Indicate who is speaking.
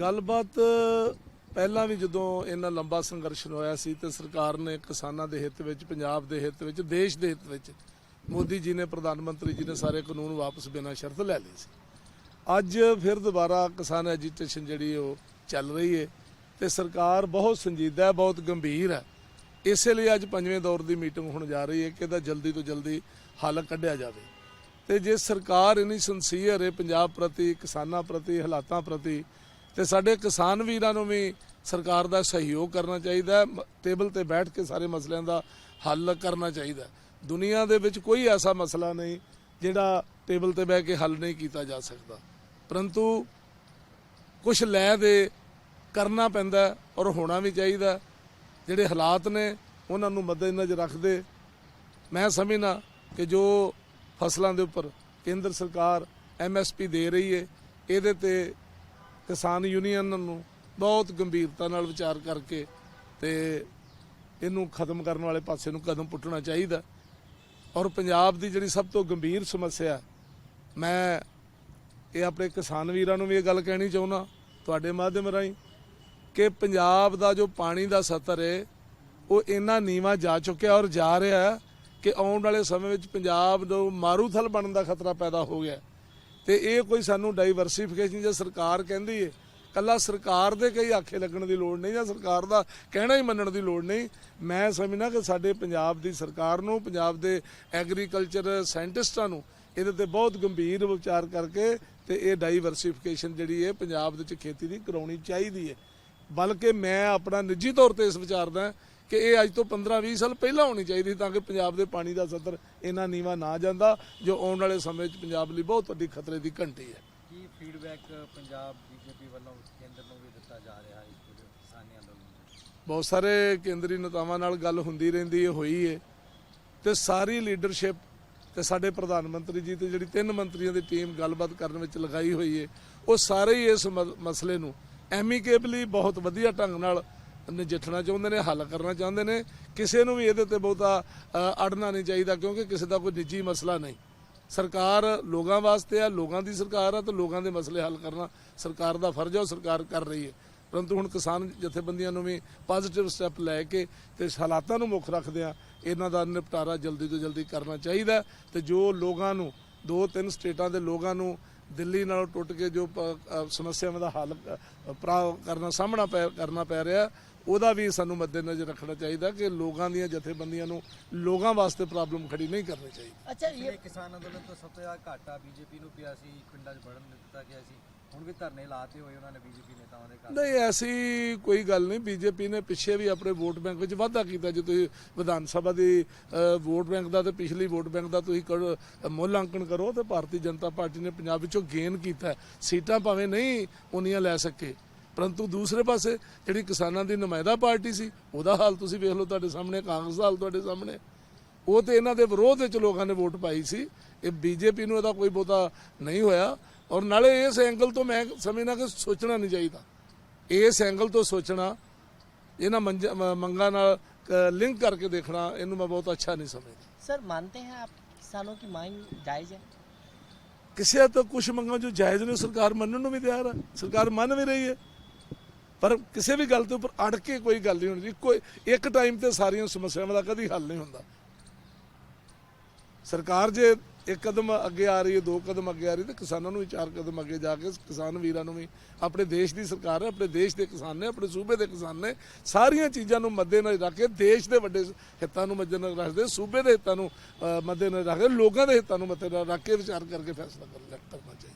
Speaker 1: ਗੱਲਬਾਤ, ਪਹਿਲਾਂ ਵੀ ਜਦੋਂ ਇੰਨਾ ਲੰਬਾ ਸੰਘਰਸ਼ ਹੋਇਆ ਸੀ ਤੇ ਸਰਕਾਰ ਨੇ ਕਿਸਾਨਾਂ ਦੇ ਹਿੱਤ ਵਿੱਚ, ਪੰਜਾਬ ਦੇ ਹਿੱਤ ਵਿੱਚ, ਦੇਸ਼ ਦੇ ਹਿੱਤ ਵਿੱਚ ਮੋਦੀ ਜੀ ਨੇ, ਪ੍ਰਧਾਨ ਮੰਤਰੀ ਜੀ ਨੇ ਸਾਰੇ ਕਾਨੂੰਨ ਵਾਪਸ ਬਿਨਾਂ ਸ਼ਰਤ ਲੈ ਲਏ ਸੀ। ਅੱਜ ਫਿਰ ਦੁਬਾਰਾ ਕਿਸਾਨ ਐਜੀਟੇਸ਼ਨ ਜਿਹੜੀ ਉਹ ਚੱਲ ਰਹੀ ਹੈ ਤੇ ਸਰਕਾਰ ਬਹੁਤ ਸੰਜੀਦਾ ਹੈ, ਬਹੁਤ ਗੰਭੀਰ ਹੈ। ਇਸੇ ਲਈ ਅੱਜ ਪੰਜਵੇਂ ਦੌਰ ਦੀ ਮੀਟਿੰਗ ਹੋਣ ਜਾ ਰਹੀ ਹੈ ਕਿ ਇਹਦਾ ਜਲਦੀ ਤੋਂ ਜਲਦੀ ਹੱਲ ਕੱਢਿਆ ਜਾਵੇ। ਤੇ ਜੇ ਸਰਕਾਰ ਇਨੀ ਸੰਸੀਅਰ ਹੈ ਪੰਜਾਬ ਪ੍ਰਤੀ, ਕਿਸਾਨਾਂ ਪ੍ਰਤੀ, ਹਾਲਾਤਾਂ ਪ੍ਰਤੀ ਤੇ ਸਾਡੇ ਕਿਸਾਨ ਵੀਰਾਂ ਨੂੰ ਵੀ ਸਰਕਾਰ ਦਾ ਸਹਿਯੋਗ ਕਰਨਾ ਚਾਹੀਦਾ ਮ- ਟੇਬਲ ਤੇ ਬੈਠ ਕੇ ਸਾਰੇ ਮਸਲਿਆਂ ਦਾ ਹੱਲ ਕਰਨਾ ਚਾਹੀਦਾ ਦੁਨੀਆ ਦੇ ਵਿੱਚ ਕੋਈ ਐਸਾ ਮਸਲਾ ਨਹੀਂ ਜਿਹੜਾ ਟੇਬਲ ਤੇ ਬਹਿ ਕੇ ਹੱਲ ਨਹੀਂ ਕੀਤਾ ਜਾ ਸਕਦਾ। ਪਰੰਤੂ ਕੁਝ ਲੈ ਦੇ ਕਰਨਾ ਪੈਂਦਾ ਔਰ ਹੋਣਾ ਵੀ ਚਾਹੀਦਾ ਜਿਹੜੇ ਹਾਲਾਤ ਨੇ, ਉਹਨਾਂ ਨੂੰ ਮੱਦੇਨਜ਼ਰ ਰੱਖਦੇ। ਮੈਂ ਸਮਝਣਾ ਕਿ ਜੋ ਫਸਲਾਂ ਦੇ ਉੱਪਰ ਕੇਂਦਰ ਸਰਕਾਰ ਐਮਐਸਪੀ ਦੇ ਰਹੀ ਹੈ, ਇਹਦੇ ਤੇ ਕਿਸਾਨ ਯੂਨੀਅਨ ਨੂੰ ਬਹੁਤ ਗੰਭੀਰਤਾ ਨਾਲ ਵਿਚਾਰ ਕਰਕੇ ਤੇ ਇਹਨੂੰ ਖਤਮ ਕਰਨ ਵਾਲੇ ਪਾਸੇ ਨੂੰ ਕਦਮ ਪੁੱਟਣਾ ਚਾਹੀਦਾ। ਔਰ ਪੰਜਾਬ ਦੀ ਜਿਹੜੀ ਸਭ ਤੋਂ ਗੰਭੀਰ ਸਮੱਸਿਆ ਮੈਂ ਇਹ ਆਪਣੇ ਕਿਸਾਨ ਵੀਰਾਂ ਨੂੰ ਵੀ ਇਹ ਗੱਲ ਕਹਿਣੀ ਚਾਹੁੰਦਾ, ਤੁਹਾਡੇ ਮਾਧਿਅਮ ਰਾਹੀਂ, ਕਿ ਪੰਜਾਬ ਦਾ ਜੋ ਪਾਣੀ ਦਾ ਸਤਰ ਹੈ, ਉਹ ਇੰਨਾ ਨੀਵਾ ਜਾ ਚੁੱਕਿਆ ਔਰ ਜਾ ਰਿਹਾ ਕਿ ਆਉਣ ਵਾਲੇ ਸਮੇਂ ਵਿੱਚ ਪੰਜਾਬ ਨੂੰ ਮਾਰੂਥਲ ਬਣਨ ਦਾ ਖਤਰਾ ਪੈਦਾ ਹੋ ਗਿਆ ਤੇ ਇਹ ਕੋਈ ਸਾਨੂੰ ਡਾਈਵਰਸੀਫਿਕੇਸ਼ਨ ਜੇ ਸਰਕਾਰ ਕਹਿੰਦੀ ਹੈ ਕੱਲਾ ਸਰਕਾਰ ਦੇ ਕਈ ਆਖੇ ਲੱਗਣ ਦੀ ਲੋੜ ਨਹੀਂ ਜਾਂ ਸਰਕਾਰ ਦਾ ਕਹਿਣਾ ਹੀ ਮੰਨਣ ਦੀ ਲੋੜ ਨਹੀਂ। ਮੈਂ ਸਮਝਣਾ ਕਿ ਸਾਡੇ ਪੰਜਾਬ ਦੀ ਸਰਕਾਰ ਨੂੰ, ਪੰਜਾਬ ਦੇ ਐਗਰੀਕਲਚਰ ਸਾਇੰਟਿਸਟਾਂ ਨੂੰ ਇਹਦੇ ਤੇ ਬਹੁਤ ਗੰਭੀਰ ਵਿਚਾਰ ਕਰਕੇ ਤੇ ਇਹ ਡਾਈਵਰਸੀਫਿਕੇਸ਼ਨ ਜਿਹੜੀ ਹੈ ਪੰਜਾਬ ਦੇ ਵਿੱਚ ਖੇਤੀ ਦੀ ਕਰਾਉਣੀ ਚਾਹੀਦੀ ਹੈ ਬਲਕਿ ਮੈਂ ਆਪਣਾ ਨਿੱਜੀ ਤੌਰ ਤੇ ਇਸ ਵਿਚਾਰਦਾ ਕਿ ਇਹ ਅੱਜ ਤੋਂ 15-20 ਸਾਲ ਪਹਿਲਾਂ ਹੋਣੀ ਚਾਹੀਦੀ ਸੀ ਤਾਂ ਕਿ ਪੰਜਾਬ ਦੇ ਪਾਣੀ ਦਾ ਸਤਰ ਇੰਨਾ ਨੀਵਾ ਨਾ ਜਾਂਦਾ ਜੋ ਆਉਣ ਵਾਲੇ ਸਮੇਂ 'ਚ ਪੰਜਾਬ ਲਈ ਬਹੁਤ ਵੱਡੀ ਖਤਰੇ ਦੀ ਘੰਟੀ ਹੈ।
Speaker 2: ਕੀ ਫੀਡਬੈਕ ਪੰਜਾਬ ਬੀਜੇਪੀ ਵੱਲੋਂ ਕੇਂਦਰ ਨੂੰ ਵੀ ਦਿੱਤਾ ਜਾ ਰਿਹਾ ਹੈ ਕਿਸਾਨੀ ਅੰਦੋਲਨ
Speaker 1: ਬਹੁਤ ਸਾਰੇ ਕੇਂਦਰੀ ਨੇਤਾਵਾਂ ਨਾਲ ਗੱਲ ਹੁੰਦੀ ਰਹਿੰਦੀ ਹੈ ਹੋਈ ਹੈ। ਤੇ ਸਾਰੀ ਲੀਡਰਸ਼ਿਪ ਤੇ ਸਾਡੇ ਪ੍ਰਧਾਨ ਮੰਤਰੀ ਜੀ ਤੇ ਜਿਹੜੀ ਤਿੰਨ ਮੰਤਰੀਆਂ ਦੀ ਟੀਮ ਗੱਲਬਾਤ ਕਰਨ ਵਿੱਚ ਲਗਾਈ ਹੋਈ ਹੈ ਉਹ ਸਾਰੇ ਹੀ ਇਸ ਮਸਲੇ ਨੂੰ ਐਮੀਕੇਬਲੀ ਬਹੁਤ ਵਧੀਆ ਢੰਗ ਨਾਲ ਨਜਿੱਠਣਾ ਚਾਹੁੰਦੇ ਨੇ, ਹੱਲ ਕਰਨਾ ਚਾਹੁੰਦੇ ਨੇ। ਕਿਸੇ ਨੂੰ ਵੀ ਇਹਦੇ ਤੇ ਬਹੁਤਾ ਅੜਨਾ ਨਹੀਂ ਚਾਹੀਦਾ ਕਿਉਂਕਿ ਕਿਸੇ ਦਾ ਕੋਈ ਨਿੱਜੀ ਮਸਲਾ ਨਹੀਂ। ਸਰਕਾਰ ਲੋਕਾਂ ਵਾਸਤੇ ਆ, ਲੋਕਾਂ ਦੀ ਸਰਕਾਰ ਆ, ਤੇ ਲੋਕਾਂ ਦੇ ਮਸਲੇ ਹੱਲ ਕਰਨਾ ਸਰਕਾਰ ਦਾ ਫਰਜ਼ ਹੈ ਉਹ ਸਰਕਾਰ ਕਰ ਰਹੀ ਹੈ। ਪਰੰਤੂ ਹੁਣ ਕਿਸਾਨ ਜਥੇਬੰਦੀਆਂ ਨੂੰ ਵੀ ਪੋਜ਼ਿਟਿਵ ਸਟੈਪ ਲੈ ਕੇ ਤੇ ਹਾਲਾਤਾਂ ਨੂੰ ਮੁੱਖ ਰੱਖਦਿਆਂ ਇਹਨਾਂ ਦਾ ਨਿਪਟਾਰਾ ਜਲਦੀ ਤੋਂ ਜਲਦੀ ਕਰਨਾ ਚਾਹੀਦਾ ਹੈ ਤੇ ਜੋ ਲੋਕਾਂ ਨੂੰ ਦੋ ਤਿੰਨ ਸਟੇਟਾਂ ਦੇ ਲੋਕਾਂ ਨੂੰ ਦਿੱਲੀ ਨਾਲੋਂ ਟੁੱਟ ਕੇ ਜੋ ਸਮੱਸਿਆਵਾਂ ਦਾ ਹੱਲ ਕਰਨਾ ਸਾਹਮਣਾ ਪੈ ਕਰਨਾ ਪੈ ਰਿਹਾ ਉਹਦਾ ਵੀ ਸਾਨੂੰ ਮੱਦੇਨਜ਼ਰ ਰੱਖਣਾ ਚਾਹੀਦਾ ਕਿ ਲੋਕਾਂ ਦੀਆਂ ਜਥੇਬੰਦੀਆਂ ਨੂੰ ਲੋਕਾਂ ਵਾਸਤੇ ਪ੍ਰੋਬਲਮ ਖੜੀ ਨਹੀਂ ਕਰਨੀ ਚਾਹੀਦੀ।
Speaker 3: ਅੱਛਾ ਇਹ
Speaker 2: ਇਹ ਕਿਸਾਨ ਅੰਦੋਲਨ ਤੋਂ ਸਭ ਤੋਂ ਜ਼ਿਆਦਾ ਘਾਟਾ ਬੀਜੇਪੀ ਨੂੰ ਪਿਆ ਸੀ ਪਿੰਡਾਂ 'ਚ ਵੜਨ ਨਹੀਂ ਦਿੱਤਾ ਗਿਆ ਸੀ। ਹੁਣ ਵੀ ਧਰਨੇ ਲਾਤੇ ਹੋਏ ਉਹਨਾਂ ਨੇ ਬੀਜੇਪੀ ਨੇਤਾਵਾਂ ਦੇ ਘਰ।
Speaker 1: ਨਹੀਂ, ਐਸੀ ਕੋਈ ਗੱਲ ਨਹੀਂ। ਬੀਜੇਪੀ ਨੇ ਪਿੱਛੇ ਵੀ ਆਪਣੇ ਵੋਟ ਬੈਂਕ ਵਿੱਚ ਵਾਧਾ ਕੀਤਾ। ਜੇ ਤੁਸੀਂ ਵਿਧਾਨ ਸਭਾ ਦੀ ਵੋਟ ਬੈਂਕ ਦਾ ਤੇ ਪਿਛਲੀ ਵੋਟ ਬੈਂਕ ਦਾ ਤੁਸੀਂ ਕਰੋ- ਮੁੱਲਾਂਕਣ ਕਰੋ ਤੇ ਭਾਰਤੀ ਜਨਤਾ ਪਾਰਟੀ ਨੇ ਪੰਜਾਬ ਵਿੱਚੋਂ ਗੇਨ ਕੀਤਾ। ਸੀਟਾਂ ਭਾਵੇਂ ਨਹੀਂ ਉਨੀਆਂ ਲੈ ਸਕੇ, ਪਰੰਤੂ ਦੂਸਰੇ ਪਾਸੇ ਜਿਹੜੀ ਕਿਸਾਨਾਂ ਦੀ ਨੁਮਾਇੰਦਾ ਪਾਰਟੀ ਸੀ, ਉਹਦਾ ਹਾਲ ਤੁਸੀਂ ਵੇਖ ਲਓ ਤੁਹਾਡੇ ਸਾਹਮਣੇ, ਕਾਂਗਰਸ ਦਾ ਹਾਲ ਤੁਹਾਡੇ ਸਾਹਮਣੇ। ਉਹ ਤੇ ਇਹਨਾਂ ਦੇ ਵਿਰੋਧ ਵਿੱਚ ਲੋਕਾਂ ਨੇ ਵੋਟ ਪਾਈ ਸੀ। ਇਹ ਬੀਜੇਪੀ ਨੂੰ ਇਹਦਾ ਕੋਈ ਬਹੁਤਾ ਨਹੀਂ ਹੋਇਆ। ਔਰ ਨਾਲੇ ਇਸ ਐਂਗਲ ਤੋਂ ਮੈਂ ਸਮਝਣਾ ਕਿ ਸੋਚਣਾ ਨਹੀਂ ਚਾਹੀਦਾ। ਇਸ ਐਂਗਲ ਤੋਂ ਸੋਚਣਾ ਇਹਨਾਂ ਮੰਗਾਂ ਨਾਲ ਲਿੰਕ ਕਰਕੇ ਦੇਖਣਾ ਇਹਨੂੰ ਮੈਂ ਬਹੁਤ ਅੱਛਾ ਨਹੀਂ ਸਮਝਦਾ।
Speaker 3: ਸਰ ਮੰਨਤੇ ਹੈ ਆਪ ਕਿਸਾਨੋਂ ਕੀ ਮੰਗ ਜਾਇਜ਼ ਹੈ?
Speaker 1: ਕਿਸੇ ਤੋਂ ਕੁਝ ਮੰਗਾਂ ਜੋ ਜਾਇਜ਼ ਨੇ ਸਰਕਾਰ ਮੰਨਣ ਨੂੰ ਵੀ ਤਿਆਰ ਹੈ ਸਰਕਾਰ ਮੰਨ ਵੀ ਰਹੀ ਹੈ। ਪਰ ਕਿਸੇ ਵੀ ਗੱਲ ਦੇ ਉੱਪਰ ਅੜ ਕੇ ਕੋਈ ਗੱਲ ਨਹੀਂ ਹੁੰਦੀ। ਕੋਈ ਇੱਕ ਟਾਈਮ ਤੇ ਸਾਰੀਆਂ ਸਮੱਸਿਆਵਾਂ ਦਾ ਕਦੀ ਹੱਲ ਨਹੀਂ ਹੁੰਦਾ। ਸਰਕਾਰ ਜੇ ਇੱਕ ਕਦਮ ਅੱਗੇ ਆ ਰਹੀ ਹੈ, ਦੋ ਕਦਮ ਅੱਗੇ ਆ ਰਹੀ ਤੇ ਕਿਸਾਨਾਂ ਨੂੰ ਵੀ ਚਾਰ ਕਦਮ ਅੱਗੇ ਜਾ ਕੇ ਕਿਸਾਨ ਵੀਰਾਂ ਨੂੰ ਵੀ, ਆਪਣੇ ਦੇਸ਼ ਦੀ ਸਰਕਾਰ ਹੈ, ਆਪਣੇ ਦੇਸ਼ ਦੇ ਕਿਸਾਨ ਨੇ, ਆਪਣੇ ਸੂਬੇ ਦੇ ਕਿਸਾਨ ਨੇ, ਸਾਰੀਆਂ ਚੀਜ਼ਾਂ ਨੂੰ ਮੱਦੇਨਜ਼ਰ ਰੱਖ ਕੇ ਦੇਸ਼ ਦੇ ਵੱਡੇ ਹਿੱਤਾਂ ਨੂੰ ਮੱਦੇਨਜ਼ਰ ਰੱਖਦੇ, ਸੂਬੇ ਦੇ ਹਿੱਤਾਂ ਨੂੰ ਮੱਦੇਨਜ਼ਰ ਰੱਖ ਕੇ, ਲੋਕਾਂ ਦੇ ਹਿੱਤਾਂ ਨੂੰ ਮੱਦੇਨਜ਼ਰ ਰੱਖ ਕੇ ਵਿਚਾਰ ਕਰਕੇ ਫੈਸਲਾ ਕਰਨਾ ਕਰਨਾ ਚਾਹੀਦਾ।